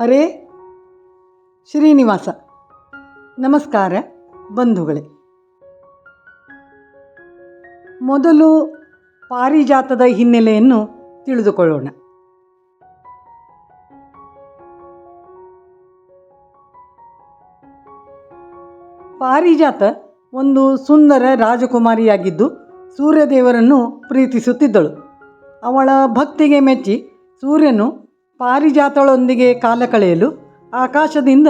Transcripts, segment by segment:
ಹರೇ ಶ್ರೀನಿವಾಸ. ನಮಸ್ಕಾರ ಬಂಧುಗಳೇ. ಮೊದಲು ಪಾರಿಜಾತದ ಹಿನ್ನೆಲೆಯನ್ನು ತಿಳಿದುಕೊಳ್ಳೋಣ. ಪಾರಿಜಾತ ಒಂದು ಸುಂದರ ರಾಜಕುಮಾರಿಯಾಗಿದ್ದು ಸೂರ್ಯದೇವರನ್ನು ಪ್ರೀತಿಸುತ್ತಿದ್ದಳು. ಅವಳ ಭಕ್ತಿಗೆ ಮೆಚ್ಚಿ ಸೂರ್ಯನು ಪಾರಿಜಾತಳೊಂದಿಗೆ ಕಾಲ ಕಳೆಯಲು ಆಕಾಶದಿಂದ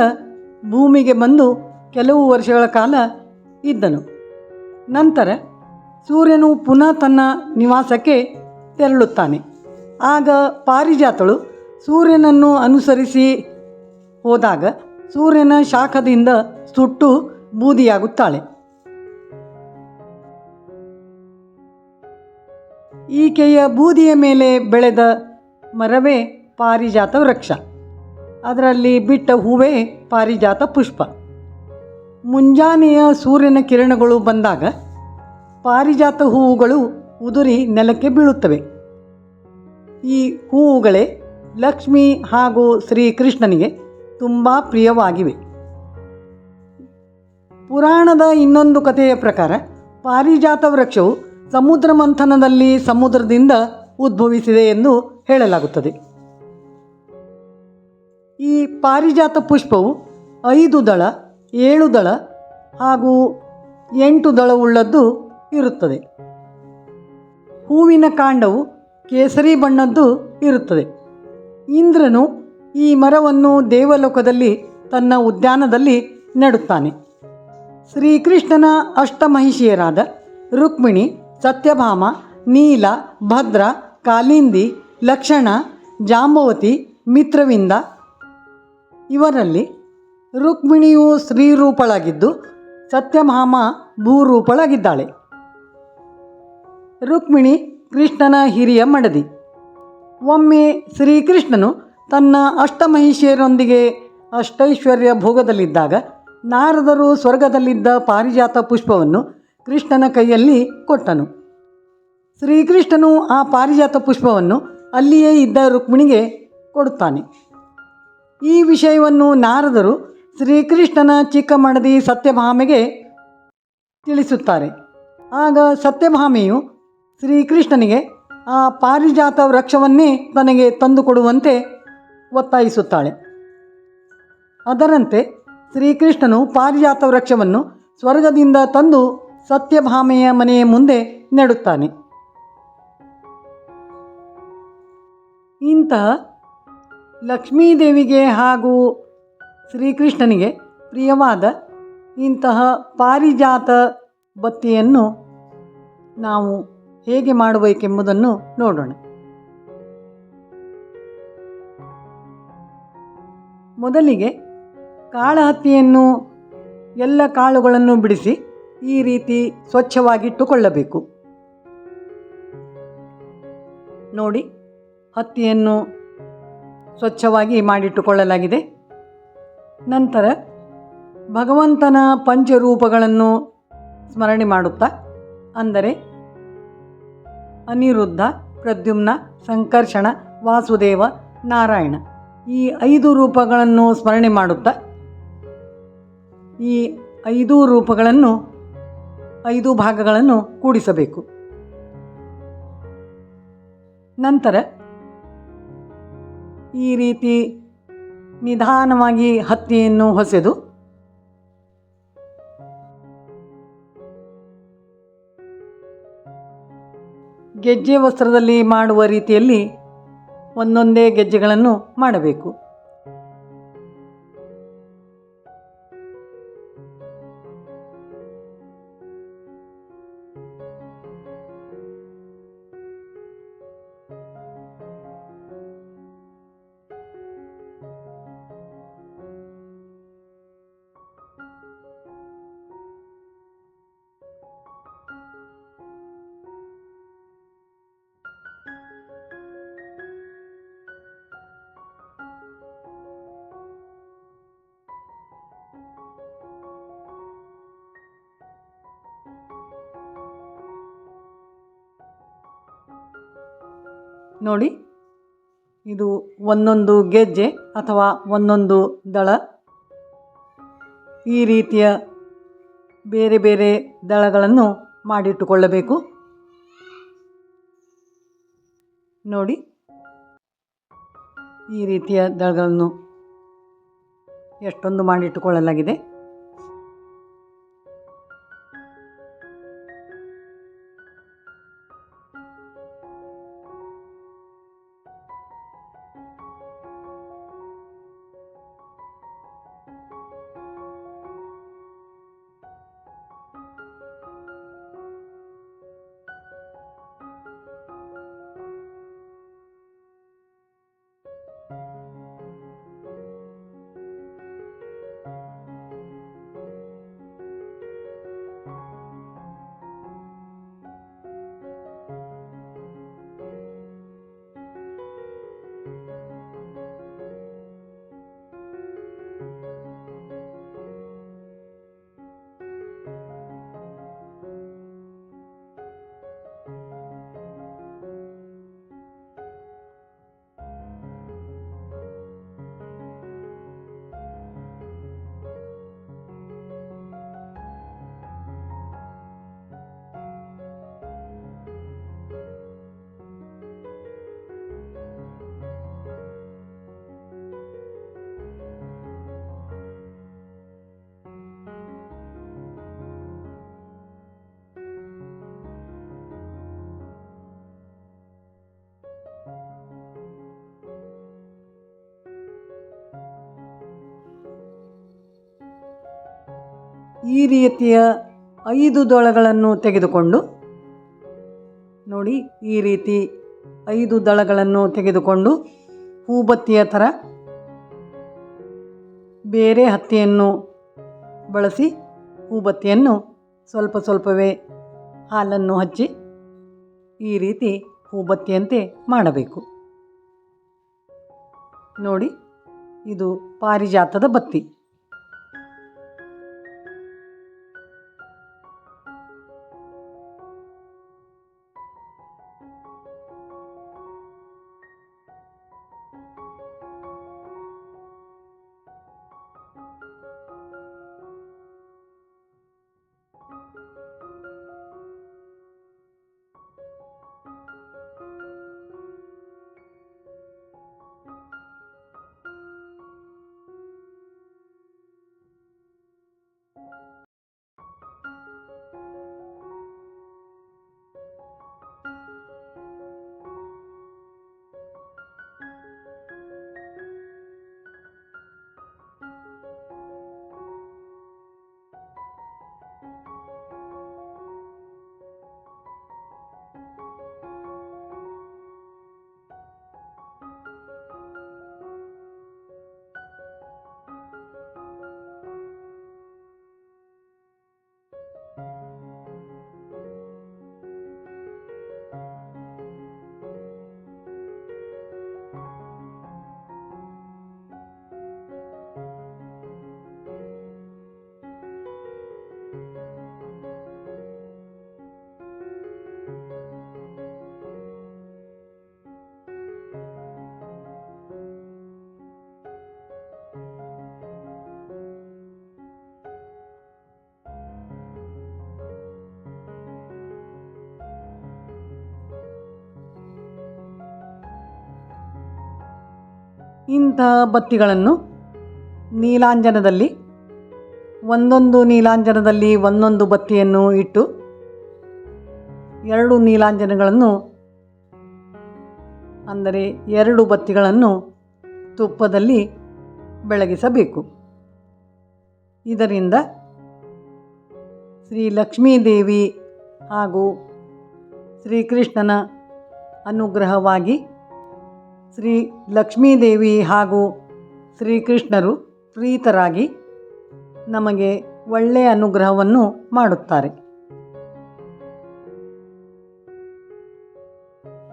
ಭೂಮಿಗೆ ಬಂದು ಕೆಲವು ವರ್ಷಗಳ ಕಾಲ ಇದ್ದನು. ನಂತರ ಸೂರ್ಯನು ಪುನಃ ತನ್ನ ನಿವಾಸಕ್ಕೆ ತೆರಳುತ್ತಾನೆ. ಆಗ ಪಾರಿಜಾತಳು ಸೂರ್ಯನನ್ನು ಅನುಸರಿಸಿ ಹೋದಾಗ ಸೂರ್ಯನ ಶಾಖದಿಂದ ಸುಟ್ಟು ಬೂದಿಯಾಗುತ್ತಾಳೆ. ಈಕೆಯ ಬೂದಿಯ ಮೇಲೆ ಬೆಳೆದ ಮರವೇ ಪಾರಿಜಾತ ವೃಕ್ಷ. ಅದರಲ್ಲಿ ಬಿಟ್ಟ ಹೂವೇ ಪಾರಿಜಾತ ಪುಷ್ಪ. ಮುಂಜಾನೆಯ ಸೂರ್ಯನ ಕಿರಣಗಳು ಬಂದಾಗ ಪಾರಿಜಾತ ಹೂವುಗಳು ಉದುರಿ ನೆಲಕ್ಕೆ ಬೀಳುತ್ತವೆ. ಈ ಹೂವುಗಳೇ ಲಕ್ಷ್ಮಿ ಹಾಗೂ ಶ್ರೀಕೃಷ್ಣನಿಗೆ ತುಂಬ ಪ್ರಿಯವಾಗಿವೆ. ಪುರಾಣದ ಇನ್ನೊಂದು ಕಥೆಯ ಪ್ರಕಾರ ಪಾರಿಜಾತ ವೃಕ್ಷವು ಸಮುದ್ರ ಮಂಥನದಲ್ಲಿ ಸಮುದ್ರದಿಂದ ಉದ್ಭವಿಸಿದೆ ಎಂದು ಹೇಳಲಾಗುತ್ತದೆ. ಈ ಪಾರಿಜಾತ ಪುಷ್ಪವು ಐದು ದಳ, ಏಳು ದಳ ಹಾಗೂ ಎಂಟು ದಳವುಳ್ಳದ್ದು ಇರುತ್ತದೆ. ಹೂವಿನ ಕಾಂಡವು ಕೇಸರಿ ಬಣ್ಣದ್ದು ಇರುತ್ತದೆ. ಇಂದ್ರನು ಈ ಮರವನ್ನು ದೇವಲೋಕದಲ್ಲಿ ತನ್ನ ಉದ್ಯಾನದಲ್ಲಿ ನೆಡುತ್ತಾನೆ. ಶ್ರೀಕೃಷ್ಣನ ಅಷ್ಟಮಹಿಷಿಯರಾದ ರುಕ್ಮಿಣಿ, ಸತ್ಯಭಾಮ, ನೀಲ, ಭದ್ರ, ಕಾಲಿಂದಿ, ಲಕ್ಷಣ, ಜಾಂಬವತಿ, ಮಿತ್ರವಿಂದ ಇವರಲ್ಲಿ ರುಕ್ಮಿಣಿಯು ಸ್ತ್ರೀರೂಪಳಾಗಿದ್ದು ಸತ್ಯಭಾಮ ಭೂರೂಪಳಾಗಿದ್ದಾಳೆ. ರುಕ್ಮಿಣಿ ಕೃಷ್ಣನ ಹಿರಿಯ ಮಡದಿ. ಒಮ್ಮೆ ಶ್ರೀಕೃಷ್ಣನು ತನ್ನ ಅಷ್ಟಮಹಿಷಿಯರೊಂದಿಗೆ ಅಷ್ಟೈಶ್ವರ್ಯ ಭೋಗದಲ್ಲಿದ್ದಾಗ ನಾರದರು ಸ್ವರ್ಗದಲ್ಲಿದ್ದ ಪಾರಿಜಾತ ಪುಷ್ಪವನ್ನು ಕೃಷ್ಣನ ಕೈಯಲ್ಲಿ ಕೊಟ್ಟನು. ಶ್ರೀಕೃಷ್ಣನು ಆ ಪಾರಿಜಾತ ಪುಷ್ಪವನ್ನು ಅಲ್ಲಿಯೇ ಇದ್ದ ರುಕ್ಮಿಣಿಗೆ ಕೊಡುತ್ತಾನೆ. ಈ ವಿಷಯವನ್ನು ನಾರದರು ಶ್ರೀಕೃಷ್ಣನ ಚಿಕ್ಕ ಮಡದಿ ಸತ್ಯಭಾಮೆಗೆ ತಿಳಿಸುತ್ತಾರೆ. ಆಗ ಸತ್ಯಭಾಮೆಯು ಶ್ರೀಕೃಷ್ಣನಿಗೆ ಆ ಪಾರಿಜಾತ ವೃಕ್ಷವನ್ನೇ ತನಗೆ ತಂದುಕೊಡುವಂತೆ ಒತ್ತಾಯಿಸುತ್ತಾಳೆ. ಅದರಂತೆ ಶ್ರೀಕೃಷ್ಣನು ಪಾರಿಜಾತ ವೃಕ್ಷವನ್ನು ಸ್ವರ್ಗದಿಂದ ತಂದು ಸತ್ಯಭಾಮೆಯ ಮನೆಯ ಮುಂದೆ ನೆಡುತ್ತಾನೆ. ಇಂತಹ ಲಕ್ಷ್ಮೀದೇವಿಗೆ ಹಾಗೂ ಶ್ರೀಕೃಷ್ಣನಿಗೆ ಪ್ರಿಯವಾದ ಇಂತಹ ಪಾರಿಜಾತ ಬತ್ತಿಯನ್ನು ನಾವು ಹೇಗೆ ಮಾಡಬೇಕೆಂಬುದನ್ನು ನೋಡೋಣ. ಮೊದಲಿಗೆ ಕಾಳಹತ್ತಿಯನ್ನು ಎಲ್ಲ ಕಾಳುಗಳನ್ನು ಬಿಡಿಸಿ ಈ ರೀತಿ ಸ್ವಚ್ಛವಾಗಿಟ್ಟುಕೊಳ್ಳಬೇಕು. ನೋಡಿ, ಹತ್ತಿಯನ್ನು ಸ್ವಚ್ಛವಾಗಿ ಮಾಡಿಟ್ಟುಕೊಳ್ಳಲಾಗಿದೆ. ನಂತರ ಭಗವಂತನ ಪಂಚರೂಪಗಳನ್ನು ಸ್ಮರಣೆ ಮಾಡುತ್ತಾ, ಅಂದರೆ ಅನಿರುದ್ಧ, ಪ್ರದ್ಯುಮ್ನ, ಸಂಕರ್ಷಣ, ವಾಸುದೇವ, ನಾರಾಯಣ ಈ ಐದು ರೂಪಗಳನ್ನು ಸ್ಮರಣೆ ಮಾಡುತ್ತಾ, ಈ ಐದು ರೂಪಗಳನ್ನು, ಐದು ಭಾಗಗಳನ್ನು ಕೂಡಿಸಬೇಕು. ನಂತರ ಈ ರೀತಿ ನಿಧಾನವಾಗಿ ಹತ್ತಿಯನ್ನು ಹೊಸೆದು. ಗೆಜ್ಜೆ ವಸ್ತ್ರದಲ್ಲಿ ಮಾಡುವ ರೀತಿಯಲ್ಲಿ ಒಂದೊಂದೇ ಗೆಜ್ಜೆಗಳನ್ನು ಮಾಡಬೇಕು. ನೋಡಿ. ಇದು ಒಂದೊಂದು ಗೆಜ್ಜೆ ಅಥವಾ ಒಂದೊಂದು ದಳ. ಈ ರೀತಿಯ ಬೇರೆ ಬೇರೆ ದಳಗಳನ್ನು ಮಾಡಿಟ್ಟುಕೊಳ್ಳಬೇಕು. ನೋಡಿ. ಈ ರೀತಿಯ ದಳಗಳನ್ನು ಎಷ್ಟೊಂದು ಮಾಡಿಟ್ಟುಕೊಳ್ಳಲಾಗಿದೆ. ಈ ರೀತಿಯ ಐದು ದಳಗಳನ್ನು ತೆಗೆದುಕೊಂಡು, ನೋಡಿ ಈ ರೀತಿ ಐದು ದಳಗಳನ್ನು ತೆಗೆದುಕೊಂಡು ಹೂಬತ್ತಿಯ ಥರ ಬೇರೆ ಹತ್ತಿಯನ್ನು ಬಳಸಿ ಹೂಬತ್ತಿಯನ್ನು ಸ್ವಲ್ಪ ಸ್ವಲ್ಪವೇ ಹಾಲನ್ನು ಹಚ್ಚಿ ಈ ರೀತಿ ಹೂಬತ್ತಿಯಂತೆ ಮಾಡಬೇಕು. ನೋಡಿ, ಇದು ಪಾರಿಜಾತದ ಬತ್ತಿ. ಇಂತಹ ಬತ್ತಿಗಳನ್ನು ನೀಲಾಂಜನದಲ್ಲಿ, ಒಂದೊಂದು ನೀಲಾಂಜನದಲ್ಲಿ ಒಂದೊಂದು ಬತ್ತಿಯನ್ನು ಇಟ್ಟು ಎರಡು ನೀಲಾಂಜನಗಳನ್ನು, ಅಂದರೆ ಎರಡು ಬತ್ತಿಗಳನ್ನು ತುಪ್ಪದಲ್ಲಿ ಬೆಳಗಿಸಬೇಕು. ಇದರಿಂದ ಶ್ರೀ ಲಕ್ಷ್ಮೀದೇವಿ ಹಾಗೂ ಶ್ರೀಕೃಷ್ಣನ ಅನುಗ್ರಹವಾಗಿ ಶ್ರೀ ಲಕ್ಷ್ಮೀದೇವಿ ಹಾಗೂ ಶ್ರೀಕೃಷ್ಣರು ಪ್ರೀತರಾಗಿ ನಮಗೆ ಒಳ್ಳೆಯ ಅನುಗ್ರಹವನ್ನು ಮಾಡುತ್ತಾರೆ.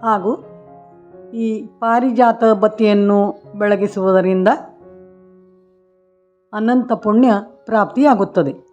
ಹಾಗೂ ಈ ಪಾರಿಜಾತ ಬತ್ತಿಯನ್ನು ಬೆಳಗಿಸುವುದರಿಂದ ಅನಂತ ಪುಣ್ಯ ಪ್ರಾಪ್ತಿಯಾಗುತ್ತದೆ.